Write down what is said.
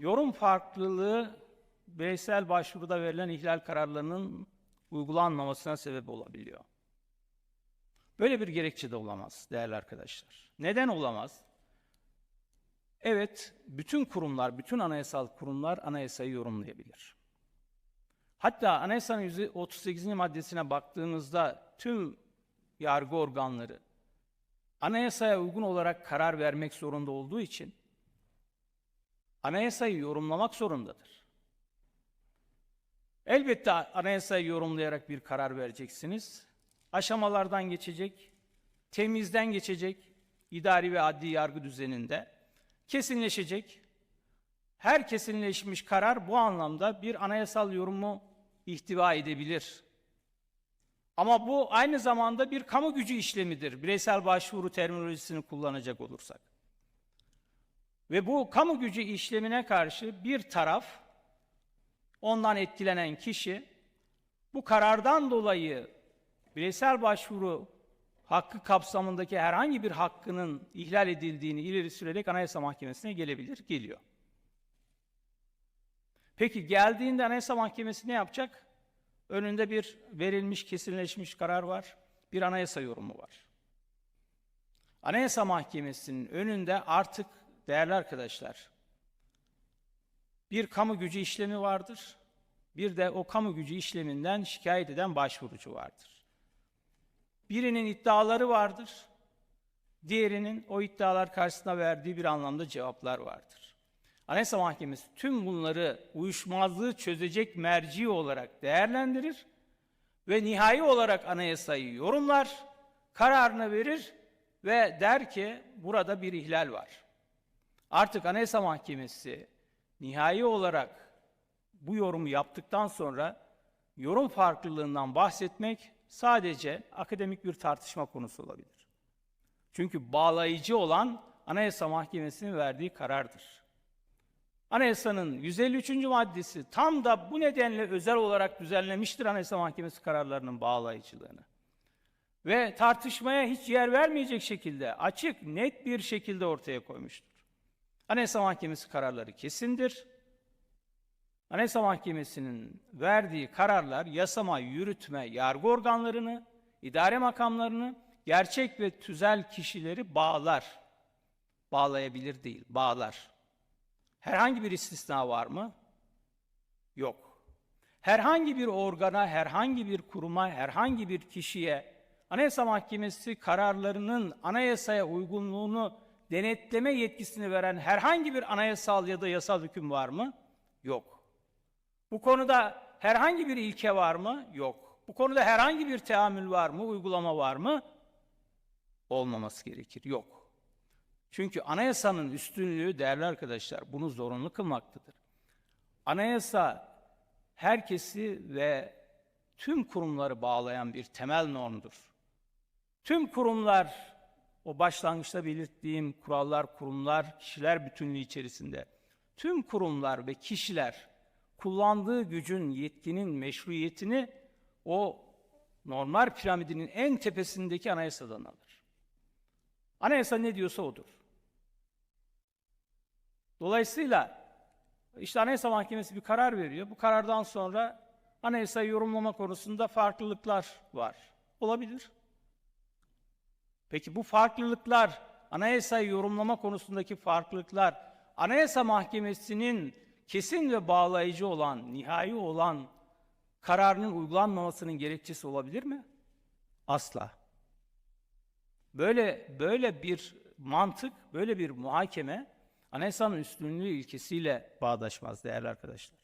yorum farklılığı bireysel başvuruda verilen ihlal kararlarının uygulanmamasına sebep olabiliyor. Böyle bir gerekçe de olamaz değerli arkadaşlar. Neden olamaz? Evet, bütün kurumlar, bütün anayasal kurumlar anayasayı yorumlayabilir. Hatta anayasanın 138. maddesine baktığınızda tüm yargı organları anayasaya uygun olarak karar vermek zorunda olduğu için anayasayı yorumlamak zorundadır. Elbette anayasayı yorumlayarak bir karar vereceksiniz. Aşamalardan geçecek, temizden geçecek, idari ve adli yargı düzeninde kesinleşecek. Her kesinleşmiş karar bu anlamda bir anayasal yorumu ihtiva edebilir. Ama bu aynı zamanda bir kamu gücü işlemidir. Bireysel başvuru terminolojisini kullanacak olursak. Ve bu kamu gücü işlemine karşı bir taraf, ondan etkilenen kişi, bu karardan dolayı bireysel başvuru hakkı kapsamındaki herhangi bir hakkının ihlal edildiğini ileri sürerek Anayasa Mahkemesi'ne gelebilir, geliyor. Peki geldiğinde Anayasa Mahkemesi ne yapacak? Önünde bir verilmiş, kesinleşmiş karar var, bir anayasa yorumu var. Anayasa Mahkemesi'nin önünde artık değerli arkadaşlar, bir kamu gücü işlemi vardır, bir de o kamu gücü işleminden şikayet eden başvurucu vardır. Birinin iddiaları vardır, diğerinin o iddialar karşısında verdiği bir anlamda cevaplar vardır. Anayasa Mahkemesi tüm bunları uyuşmazlığı çözecek merci olarak değerlendirir ve nihai olarak anayasayı yorumlar, kararını verir ve der ki burada bir ihlal var. Artık Anayasa Mahkemesi nihai olarak bu yorumu yaptıktan sonra yorum farklılığından bahsetmek sadece akademik bir tartışma konusu olabilir. Çünkü bağlayıcı olan Anayasa Mahkemesi'nin verdiği karardır. Anayasanın 153. maddesi tam da bu nedenle özel olarak düzenlemiştir Anayasa Mahkemesi kararlarının bağlayıcılığını. Ve tartışmaya hiç yer vermeyecek şekilde açık, net bir şekilde ortaya koymuştur. Anayasa Mahkemesi kararları kesindir. Anayasa Mahkemesi'nin verdiği kararlar yasama, yürütme, yargı organlarını, idare makamlarını, gerçek ve tüzel kişileri bağlar. Bağlayabilir değil, bağlar. Herhangi bir istisna var mı? Yok. Herhangi bir organa, herhangi bir kuruma, herhangi bir kişiye Anayasa Mahkemesi kararlarının anayasaya uygunluğunu denetleme yetkisini veren herhangi bir anayasal ya da yasal hüküm var mı? Yok. Bu konuda herhangi bir ilke var mı? Yok. Bu konuda herhangi bir teamül var mı? Uygulama var mı? Olmaması gerekir. Yok. Çünkü anayasanın üstünlüğü değerli arkadaşlar bunu zorunlu kılmaktadır. Anayasa herkesi ve tüm kurumları bağlayan bir temel normdur. Tüm kurumlar o başlangıçta belirttiğim kurallar, kurumlar, kişiler bütünlüğü içerisinde tüm kurumlar ve kişiler kullandığı gücün, yetkinin meşruiyetini o normal piramidinin en tepesindeki anayasadan alır. Anayasa ne diyorsa odur. Dolayısıyla işte Anayasa Mahkemesi bir karar veriyor. Bu karardan sonra anayasayı yorumlama konusunda farklılıklar var. Olabilir. Peki bu farklılıklar, anayasayı yorumlama konusundaki farklılıklar, Anayasa Mahkemesi'nin kesin ve bağlayıcı olan, nihai olan kararının uygulanmamasının gerekçesi olabilir mi? Asla. Böyle böyle bir mantık, böyle bir muhakeme anayasanın üstünlüğü ilkesiyle bağdaşmaz değerli arkadaşlar.